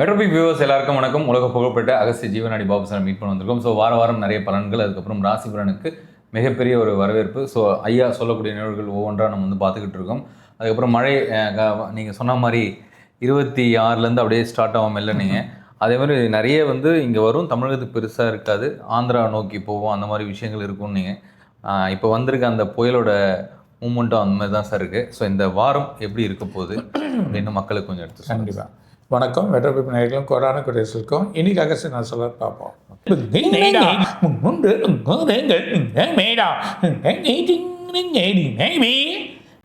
மெட்ரோபிக் viewers எல்லாருக்கும் வணக்கம். உலக புகழ்பெற்ற அகஸ்திய ஜீவனாடி பாபு சார் மீட் பண்ண வந்திருக்கோம் ஸோ வார வாரம் நிறைய பலன்கள். அதுக்கப்புறம் ராசி பலனுக்கு மிகப்பெரிய ஒரு வரவேற்பு. ஸோ ஐயா சொல்லக்கூடிய நிகழ்வுகள் ஒவ்வொன்றா நம்ம வந்து பார்த்துக்கிட்டு இருக்கோம். அதுக்கப்புறம் மழை நீங்கள் சொன்ன மாதிரி இருபத்தி ஆறுலேருந்து அப்படியே ஸ்டார்ட் ஆகும் மெல்ல நீங்கள் அதே மாதிரி நிறைய வந்து இங்கே வரும். தமிழகத்துக்கு பெருசாக இருக்காது. ஆந்திரா நோக்கி போவோம். அந்த மாதிரி விஷயங்கள் இருக்கும் நீங்கள் இப்போ வந்திருக்க அந்த புயலோட மூமெண்ட்டும் அந்த மாதிரி தான் சார் இருக்குது ஸோ இந்த வாரம் எப்படி இருக்க போகுது? அப்படின்னு மக்களுக்கு கொஞ்சம் எடுத்து கண்டிப்பாக வணக்கம். வெட்டப்பிப்பு நேர்களும் கொரோனா குடியரசுக்கும் இன்னைக்கு அகஸ்ட் நான் சொல்ல பார்ப்போம்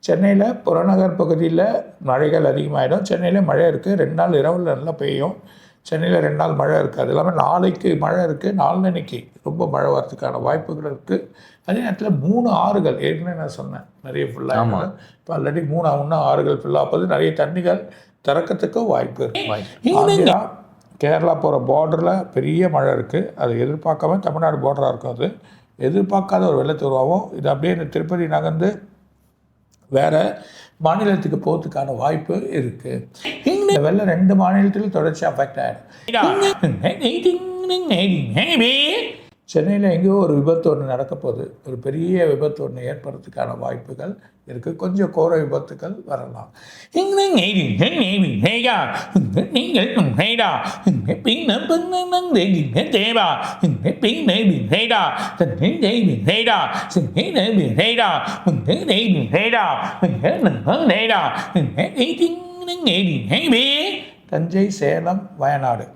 சென்னையில் புறநகர் பகுதியில் மழைகள் அதிகமாகிடும் சென்னையில் மழை இருக்குது ரெண்டு நாள் இரவில் நல்லா பெய்யும். சென்னையில் ரெண்டு நாள் மழை இருக்குது அது இல்லாமல் நாளைக்கு மழை இருக்குது நாளன்னைக்கு ரொம்ப மழை வரதுக்கான வாய்ப்புகள் இருக்குது அதே நேரத்தில் மூணு ஆறுகள் ஏற்கனவே நான் சொன்னேன். நிறைய ஃபுல்லாக இப்போ ஆல்ரெடி மூணு இன்னும் ஆறுகள் ஃபுல்லாக போது நிறைய தண்ணிகள் திறக்கத்துக்கு வாய்ப்பு இருக்கு ஆந்திரா கேரளா போகிற பார்டரில் பெரிய மழை இருக்குது அது எதிர்பார்க்காம தமிழ்நாடு பார்டராக இருக்கும் அது எதிர்பார்க்காத ஒரு வெள்ளத்து உருவாகும் இது அப்படியே இந்த திருப்பதி நகர்ந்து வேறு மாநிலத்துக்கு போகிறதுக்கான வாய்ப்பு இருக்குது இந்த வெள்ளம் ரெண்டு மாநிலத்திலும் தொடர்ச்சி அஃபெக்ட் ஆகிடும் சென்னையில் எங்கேயோ ஒரு விபத்து ஒன்று நடக்கப்போகுது. ஒரு பெரிய விபத்து ஒன்று ஏற்படுறதுக்கான வாய்ப்புகள் இருக்குது கொஞ்சம் கோர விபத்துக்கள் வரலாம். தஞ்சை சேலம் வயநாடு.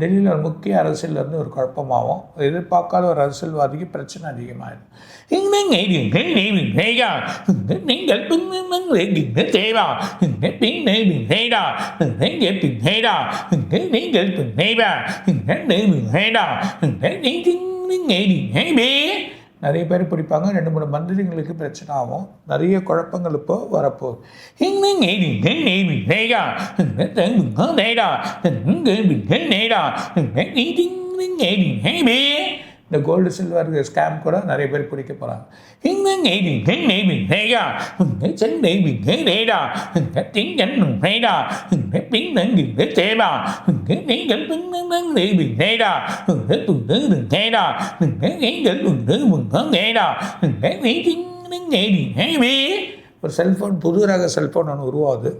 டெல்லியில் ஒரு முக்கிய அரசியல்ல இருந்து ஒரு குழப்பமாகும் எதிர்பார்க்காத ஒரு அரசியல்வாதிக்கு பிரச்சனை அதிகமாகிடும் நிறைய பேர் பிடிப்பாங்க ரெண்டு மூணு மந்திரிங்களுக்கு பிரச்சனை ஆகும் நிறைய குழப்பங்கள் இப்போ வரப்போகுது இந்த கோல்டு சில்வர் ஸ்கேம் கூட நிறைய பேர் பிடிக்க போகிறாங்க ஒரு செல்ஃபோன் புது ரக செல்ஃபோன் ஒன்று உருவாகுது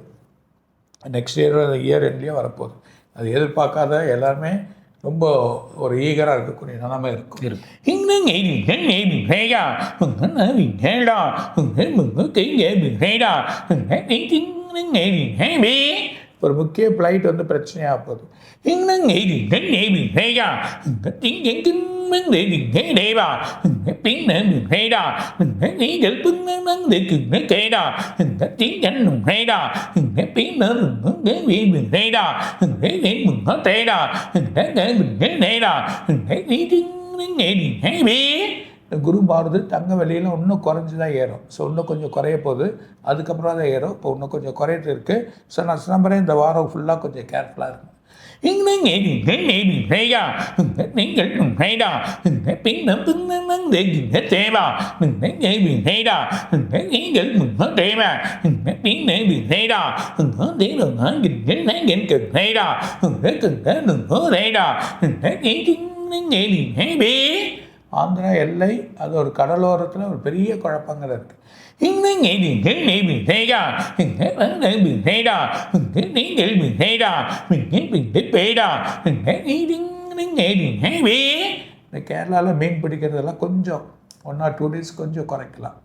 நெக்ஸ்ட் இயர் இயர் எண்ட்லேயே வரப்போகுது அது எதிர்பார்க்காத எல்லாருமே ரொம்ப ஒரு ஈகராக இருக்கக்கூடிய நிலைமை இருக்கும் ஒரு முக்கிய ஃப்ளைட் வந்து பிரச்சனையாக போகுது. இந்த குரு மாறுது தங்க விலையில் இன்னும் குறைஞ்சி தான் ஏறும் ஸோ இன்னும் கொஞ்சம் குறைய போகுது அதுக்கப்புறம் தான் ஏறும் இப்போ இன்னும் கொஞ்சம் குறையிட்டு இருக்குது ஸோ நான் சொன்ன இந்த வாரம் ஃபுல்லாக கொஞ்சம் கேர்ஃபுல்லாக இருக்கும் நீங்கள் ஆந்திரா எல்லை அது ஒரு கடலோரத்தில் ஒரு பெரிய குழப்பங்கள் இருக்குது இந்த கேரளாவில் மீன் பிடிக்கிறதெல்லாம் கொஞ்சம் ஒன் ஆர் டூ டேஸ் கொஞ்சம் குறைக்கலாம்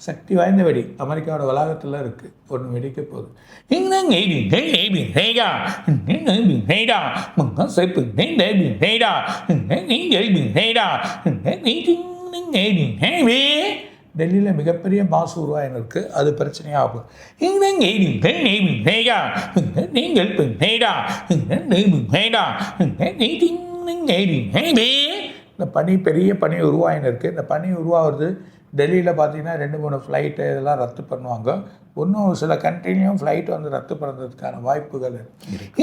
சக்தி வாய்ந்த வெடி அமெரிக்காவோட வளாகத்தில் இருக்குது ஒன்று வெடிக்க போகுது டெல்லியில் மிகப்பெரிய மாசு உருவாயின்னு இருக்குது அது பிரச்சனையாகும் நீங்கள் இந்த பனி பெரிய பனி உருவாயின்னு இருக்குது இந்த பனி உருவாகிறது டெல்லியில் பார்த்தீங்கன்னா ரெண்டு மூணு ஃப்ளைட்டு இதெல்லாம் ரத்து பண்ணுவாங்க இன்னும் சில கண்ட்ரிலையும் ஃப்ளைட் வந்து ரத்து பண்ணுறதுக்கான வாய்ப்புகள் இருக்கு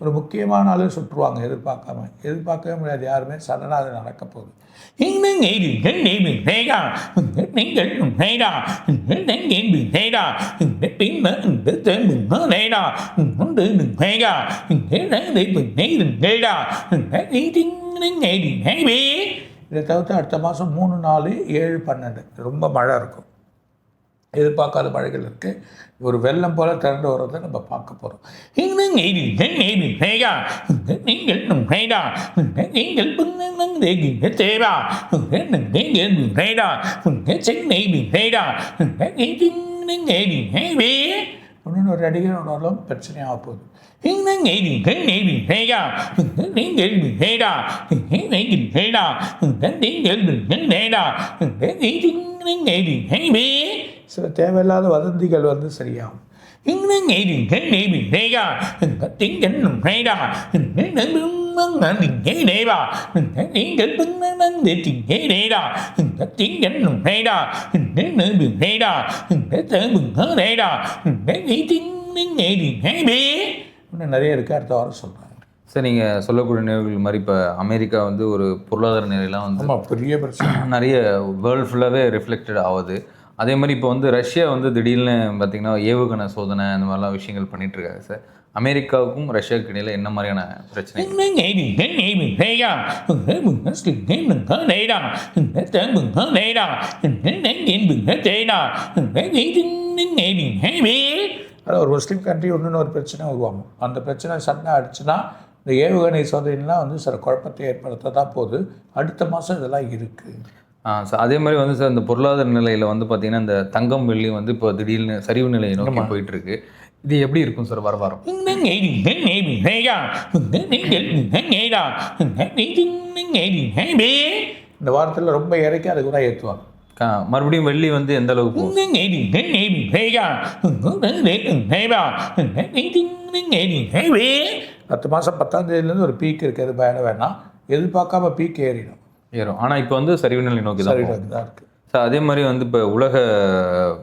ஒரு முக்கியமான ஆளு சுற்றுவாங்க எதிர்பார்க்காம. எதிர்பார்க்கவே முடியாது யாருமே சடனாக அது நடக்க போகுது. இதை தவிர்த்து அடுத்த மாதம் மூணு நாலு ஏழு பன்னெண்டு. ரொம்ப மழை இருக்கும். எதிர்பார்க்காத மழைகள் இருக்குது ஒரு வெள்ளம் போல் திரண்டு வர்றதை நம்ம பார்க்க போகிறோம் அப்படின்னு ஒரு நடிகரோட பிரச்சனையாக போகுது. சில தேவையில்லாத வதந்திகள் வந்து சரியாகும் இன்னும் நிறைய இருக்குது அடுத்த வாரம் சொல்கிறேன் சார் நீங்கள் சொல்லக்கூடிய நிகழ்வுகள் மாதிரி இப்போ அமெரிக்கா வந்து ஒரு பொருளாதார நிலையெல்லாம் வந்து ஆமாம் பெரிய பிரச்சனை நிறைய வேர்ல்டு ஃபுல்லாகவே ரிஃப்ளெக்டட் ஆகுது அதே மாதிரி இப்போ வந்து ரஷ்யா வந்து திடீர்னு பார்த்தீங்கன்னா ஏவுகணை சோதனை அந்த மாதிரிலாம் விஷயங்கள் பண்ணிட்டு இருக்காங்க சார் அமெரிக்காவுக்கும் ரஷ்யாவுக்கு இடையில என்ன மாதிரியான பிரச்சனை அதாவது ஒரு முஸ்லீம் கண்ட்ரி ஒன்றுன்னு ஒரு பிரச்சனை உருவாகும். அந்த பிரச்சனை சண்டை அடிச்சுன்னா இந்த ஏவுகணை சோதனைலாம் வந்து சில குழப்பத்தை ஏற்படுத்த தான் போகுது. அடுத்த மாதம் இதெல்லாம் இருக்குது சார் அதே மாதிரி வந்து சார் இந்த பொருளாதார நிலையில் வந்து பார்த்தீங்கன்னா இந்த தங்கம் வெள்ளி வந்து இப்போ திடீர்னு சரிவு நிலையை நோக்கி போயிட்டு இருக்கு இது எப்படி இருக்கும் சார் வர வாரம்? இந்த வாரத்தில் ரொம்ப இறக்கி அது கூட ஏற்றுவாங்க மறுபடியும் வெள்ளி வந்து எந்த அளவுக்கு பத்து மாதம் பத்தாம் தேதியிலேருந்து ஒரு பீக் இருக்கிறது பயணம் வேணாம். எதிர்பார்க்காம பீக் ஏறிடும். ஏறும். ஆனால் இப்போ வந்து சரிவு நிலை நோக்கி தான் இருக்குது சார் அதே மாதிரி வந்து இப்போ உலக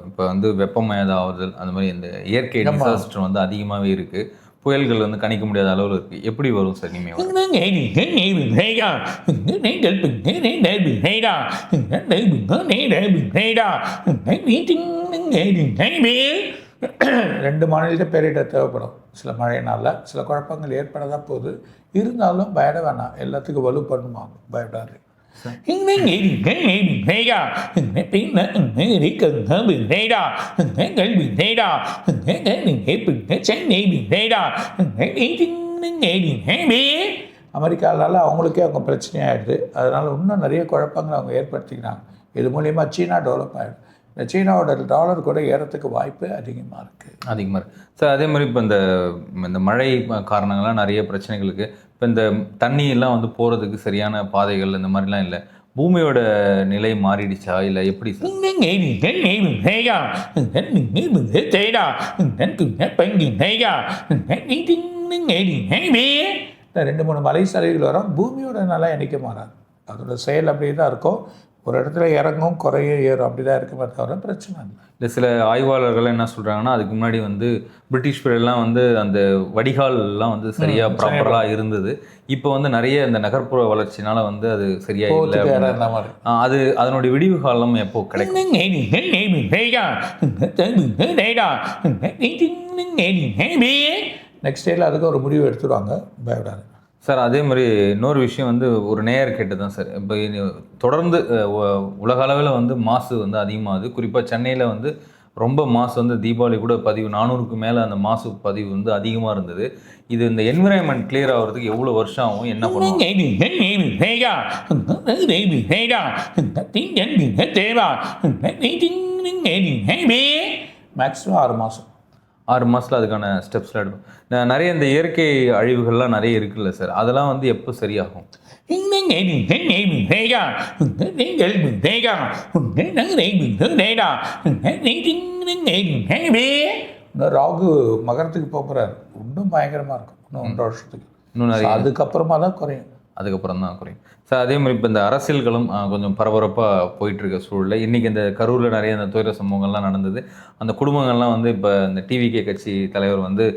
இப்போ வந்து வெப்பமயமாதல் அந்த மாதிரி இந்த இயற்கை டிசாஸ்டர் வந்து அதிகமாகவே இருக்கு. புயல்கள் வந்து கணிக்க முடியாத அளவில் இருக்கு எப்படி வரும் சார் இனிமேல் ரெண்டு மாநிலத்தை பேரிட தேவைப்படும் சில மழைனால சில குழப்பங்கள் ஏற்பட தான் போகுது இருந்தாலும் பயட வேணாம் எல்லாத்துக்கும் வலு பண்ணுவாங்க பயப்படாது அமெரிக்கானால அவங்களுக்கே அவங்க பிரச்சனையாயிடுது. அதனால் இன்னும் நிறைய குழப்பங்களை அவங்க ஏற்படுத்திக்கிறாங்க. இது மூலயமா சீனா டெவலப் ஆகிடும் இந்த சீனாவோட டாலர் கூட ஏறத்துக்கு வாய்ப்பு அதிகமாக இருக்குது அதிகமாக இருக்குது சார் அதே மாதிரி இப்போ இந்த இந்த மழை காரணங்கள்லாம் நிறைய பிரச்சனைகளுக்கு இப்போ இந்த தண்ணியெல்லாம் வந்து போகிறதுக்கு சரியான பாதைகள் இந்த மாதிரிலாம் இல்லை. பூமியோட நிலை மாறிடுச்சா? இல்லை எப்படி ரெண்டு மூணு மலை சரிவுகள் வரும். பூமியோட நல்லா இணைக்க மாறாது? அதோட செயல் அப்படியே தான் இருக்கும். ஒரு இடத்துல இறங்கும் குறைய ஏறும் அப்படி தான் இருக்குமே தவிர பிரச்சனை இல்லை இல்லை சில ஆய்வாளர்கள் என்ன சொல்கிறாங்கன்னா அதுக்கு முன்னாடி வந்து பிரிட்டிஷ் பீரியட்லாம் வந்து அந்த வடிகால்லாம் வந்து சரியாக ப்ராப்பராக இருந்தது இப்போ வந்து நிறைய இந்த நகர்ப்புற வளர்ச்சினால வந்து அது சரியா இல்லை அது அதனுடைய விடிவு காலம் எப்போ கிடைக்கும் நெக்ஸ்ட் டேல அதுக்கு ஒரு முடிவு எடுத்துருவாங்க பயப்படாது சார் அதே மாதிரி இன்னொரு விஷயம் வந்து ஒரு நேயர் கேட்டு தான் சார் இப்போ தொடர்ந்து உலக அளவில் வந்து மாசு வந்து அதிகமாகுது குறிப்பாக சென்னையில் வந்து ரொம்ப மாசு வந்து தீபாவளி கூட பதிவு நானூறுக்கு மேலே அந்த மாசு பதிவு வந்து அதிகமாக இருந்தது இது இந்த என்விரான்மெண்ட் கிளியர் ஆகிறதுக்கு எவ்வளோ வருஷம் ஆகும் என்ன பண்ணுவோம் மேக்ஸிமம் ஆறு மாதம் ஆறு மாதத்தில் அதுக்கான ஸ்டெப்ஸ்லாம் எடுப்போம். நிறைய இந்த இயற்கை அழிவுகள்லாம் நிறைய இருக்குல்ல சார் அதெல்லாம் வந்து எப்போ சரியாகும்? ராகு மகரத்துக்கு போக போகிறாரு இன்னும் பயங்கரமாக இருக்கும். இன்னும் ஒன்றரை வருஷத்துக்கு. இன்னும் நிறைய. அதுக்கப்புறமா தான் குறையும். அதுக்கப்புறம் தான் குறையும். சார் அதே மாதிரி இப்போ இந்த அரசியல்களும் கொஞ்சம் பரபரப்பாக போயிட்டு இருக்க சூழலில் இன்றைக்கி இந்த கரூரில் நிறைய இந்த துயர சம்பவங்கள்லாம் நடந்தது. அந்த குடும்பங்கள்லாம் வந்து இப்போ இந்த டிவிகே கட்சி தலைவர் வந்து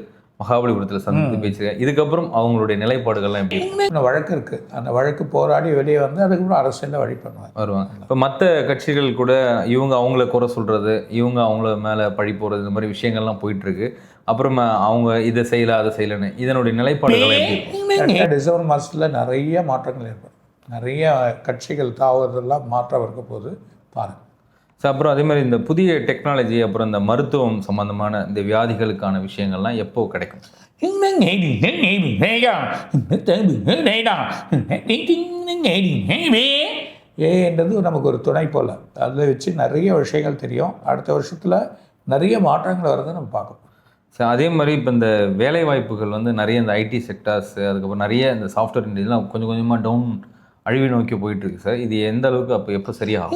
மகாபலிபுரத்தில் சந்தித்து பேசியிருக்காங்க இதுக்கப்புறம் அவங்களுடைய நிலைப்பாடுகள்லாம் எப்படி? இன்னும் வழக்கு இருக்குது அந்த வழக்கு போராடி வெளியே வந்து அதுக்கப்புறம் அரசியலில் வழி பண்ணுவாங்க வருவாங்க. இப்போ மற்ற கட்சிகள் கூட இவங்க அவங்கள குறை சொல்கிறது இவங்க அவங்கள மேலே பழி போடுறது இந்த மாதிரி விஷயங்கள்லாம் போயிட்டு இருக்கு அப்புறமா அவங்க இதை செய்யல அதை செய்யலன்னு இதனுடைய நிலைப்பாடுகள் இருக்கும்? டிசம்பர் மாதத்தில் நிறைய மாற்றங்கள் ஏற்படும். நிறைய கட்சிகள் தாவதெல்லாம் மாற்றம் இருக்க போது பாருங்கள் சார் அப்புறம் அதே மாதிரி இந்த புதிய டெக்னாலஜி அப்புறம் இந்த மருத்துவம் சம்பந்தமான இந்த வியாதிகளுக்கான விஷயங்கள்லாம் எப்போ கிடைக்கும்? ஏன்றது நமக்கு ஒரு துணை போல். அதை வச்சு நிறைய விஷயங்கள் தெரியும். அடுத்த வருஷத்தில் நிறைய மாற்றங்கள் வரதை நம்ம பார்க்கணும் சார் அதே மாதிரி இப்போ இந்த வேலை வாய்ப்புகள் வந்து நிறைய இந்த ஐடி செக்டார்ஸ் அதுக்கப்புறம் நிறைய இந்த சாஃப்ட்வேர் இண்டஸ்ட்ரிலாம் கொஞ்சம் கொஞ்சமாக டவுன் அழிவை நோக்கி போயிட்டு இருக்கு சார். இது எந்த அளவுக்கு அப்போ எப்போ சரியாகும்?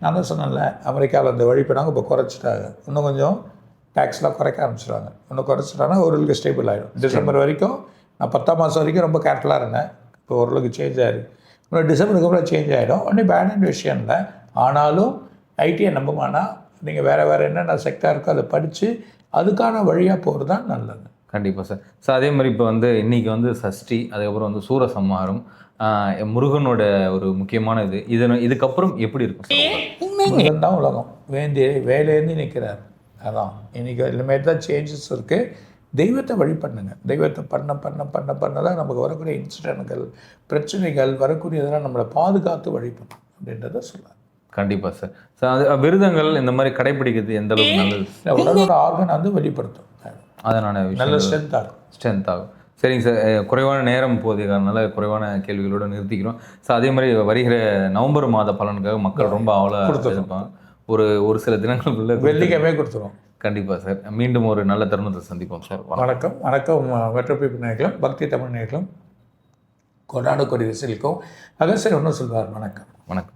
நான் தான் சொன்னேன்ல அமெரிக்காவில் இந்த வழி பண்ணாங்க இப்போ குறைச்சிட்டாங்க. இன்னும் கொஞ்சம் டேக்ஸ்லாம் குறைக்க ஆரம்பிச்சிடுவாங்க இன்னும் குறைச்சிட்டாங்கன்னா ஓரளவுக்கு ஸ்டேபிள் ஆகிடும் டிசம்பர் வரைக்கும் நான் பத்தாம் மாதம் வரைக்கும் ரொம்ப கேர்ஃபுல்லாக இருந்தேன். இப்போ ஓரளவுக்கு சேஞ்ச் இன்னும் டிசம்பருக்கு அப்புறம் சேஞ்ச் ஆகிடும் ஒன்றும் பேட் விஷயம் இல்லை ஆனாலும் ஐடியை நம்பமானா நீங்கள் வேறு வேறு என்னென்ன செக்டார் இருக்கோ அதை படித்து அதுக்கான வழியாக போகிறது தான் நல்லது. கண்டிப்பாக சார் சார் அதே மாதிரி இப்போ வந்து இன்னைக்கு வந்து சஷ்டி அதுக்கப்புறம் வந்து சூரசம்ஹாரம் முருகனோட ஒரு முக்கியமான இது. இது இதுக்கப்புறம் எப்படி இருக்கும் தான் உலகம். வேண்டி வேலையேந்தி நிற்கிறார் அதான். இன்னைக்கு இனிமேல் தான் சேஞ்சஸ் இருக்குது தெய்வத்தை வழிபண்ணுங்க தெய்வத்தை பண்ண பண்ண பண்ண பண்ண தான் நமக்கு வரக்கூடிய இன்சிடென்ட்கள் பிரச்சனைகள் வரக்கூடியதெல்லாம் நம்மளை பாதுகாத்து வழிபண்ணும் அப்படின்றத சொல்லுவாங்க கண்டிப்பாக சார். சார் அது விருதங்கள் இந்த மாதிரி கடைபிடிக்கிறது எந்த அளவுக்கு நல்லது? உடலோட ஆர்கன் வந்து வெளிப்படுத்தும். அதனான நல்ல ஸ்ட்ரென்த் ஆகும். ஸ்ட்ரென்த் ஆகும். சரிங்க சார். குறைவான நேரம் போதியதுனால குறைவான கேள்விகளோடு நிறுத்திக்கிறோம். சார் அதே மாதிரி வருகிற நவம்பர் மாத பலனுக்காக மக்கள் ரொம்ப கொடுத்துருவோம். இருப்பாங்க. ஒரு ஒரு சில தினங்களுக்குள்ள வெள்ளிக்கிழமை கொடுத்துருவோம். கண்டிப்பாக சார். மீண்டும் ஒரு நல்ல தருணத்தை சந்திப்போம் சார். வணக்கம். வணக்கம். மெட்ரோபிப் நேர்களும் பக்தி தமிழ் நேர்களும் கொண்டாடு கொடி விசிலுக்கும் அகசர் ஒன்றும் சொல்வார். வணக்கம். வணக்கம்.